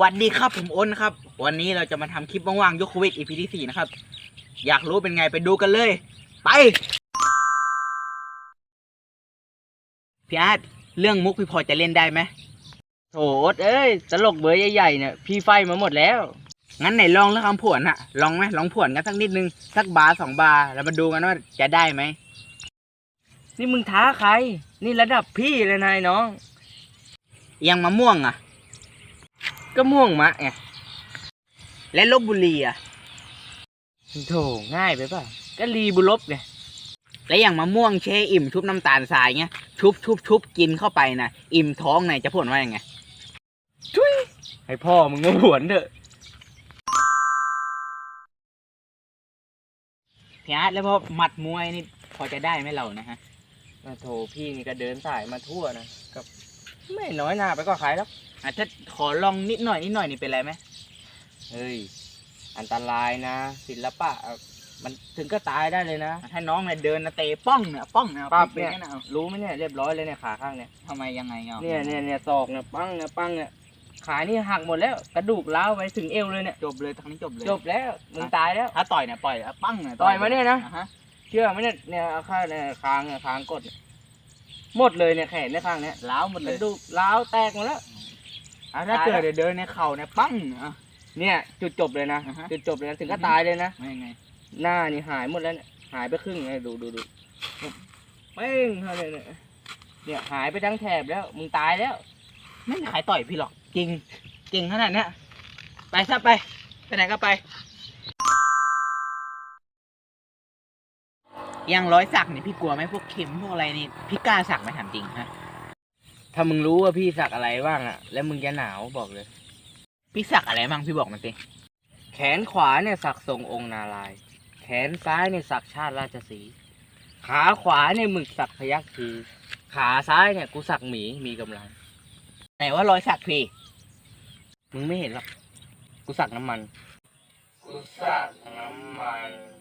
วัสดีครับผมอ้นครับ วันนี้เราจะมาทำคลิปว่างๆยกโควิด EP ที่สี่นะครับ อยากรู้เป็นไงไปดูกันเลย ไปพี่อาร์ตเรื่องมุกพี่พอจะเล่นได้ไหมโถโอ๊ตเอ้ยตลกเบอร์ใหญ่ๆเนี่ยพี่ไฟมาหมดแล้ว งั้นไหนลองเรื่องคำผวนอะลองไหมลองผวนกันสักนิดนึงสักบาร์สองบาร์แล้วมาดูกันว่าจะได้ไหมนี่มึงท้าใคร นี่ระดับพี่เลยนายน้องยังมะม่วงอะ ก็ม่วงมะไงและลบบุรีอะโถง่ายไปป่ะก็รีบุลบไงและอย่างมะม่วงเชอิ่มชุบน้ำตาลทรายเงี้ยชุบชุบชุบกินเข้าไปนะอิ่มท้องไหนจะผลว่ายังไงให้พ่อมึงก็หวนเถอะพี่อาร์ตแล้วพอหมัดมวยนี่พอจะได้ไหมเรานะฮะโถพี่นี่ก็เดินสายมาทั่วนะก็ ไม่น้อยหน้าไปก็ขายแล้วอะถ้าขอลองนิดหน่อยนิดหน่อยนี่เป็นไรไหมเฮ้ย อันตรายนะ ศิลปะอะมันถึงก็ตายได้เลยนะ ถ้าน้องเนี่ยเดินนะเตะป้องเนี่ยป้องเนี่ยปั๊บเป็นเนี่ยไงนะเอารู้ไหมเนี่ยเรียบร้อยเลยเนี่ยขาข้างเนี่ยทำไมยังไงเอาเนี่ยเนี่ยเนี่ยศอกเนี่ยปังเนี่ยปังเนี่ยขานี่หักหมดแล้วกระดูกร้าวไปถึงเอวเลยเนี่ยจบเลยทางนี้จบเลยจบแล้วมึงตายแล้วถ้าต่อยเนี่ยปล่อยแล้วปั้งเนี่ยต่อยมาเนี่ยนะอ่าฮะเชื่อไหมเนี่ยเนี่ยเอาข้างเนี่ยคางเนี่ยคางกดเนี่ย หมดเลยเนี่ยแขนเนี่ยข้างเนี่ยล้าวหมดกเลยระดูกร้าวแตกหมดแล้ว อะถ้าเกิดเดี๋ยวเดินในเข่าเนี่ยปั้งอะ เนี่ยจุดจบเลยนะอ่าฮะ จุดจบเลยนะถึงก็ตายเลยนะไม่ยังไงหน้านี่หายหมดแล้วเนี่ยหายไปครึ่งเลยดูดูดูเป้งเท่านี้เนี่ยเนี่ยหายไปทั้งแถบแล้วมึงตายแล้ว ไม่มีใครต่อยพี่หรอกจริงเก่งขนาดเนี้ยไปซะไปไปไหนก็ไป อยังร้อยสักเนี่ยพี่กลัวไหมพวกเข็มพวกอะไรนี่พี่กล้าสักไหมถามจริงฮะถ้ามึงรู้ว่าพี่สักอะไรบ้างอะแล้วมึงจะหนาวบอกเลย พี่สักอะไรบ้างพี่บอกมาสิแขนขวาเนี่ยสักทรงองค์นารายณ์แขนซ้ายเนี่ยสักชาติราชสีห์ขาขวาเนี่ยหมึกสักพยัคฆ์ทีขาซ้ายเนี่ยกูสักหมีมีกำลัง ไหนว่ารอยสักพี่มึงไม่เห็นหรอก กูสักน้ำมัน กูสักน้ำมัน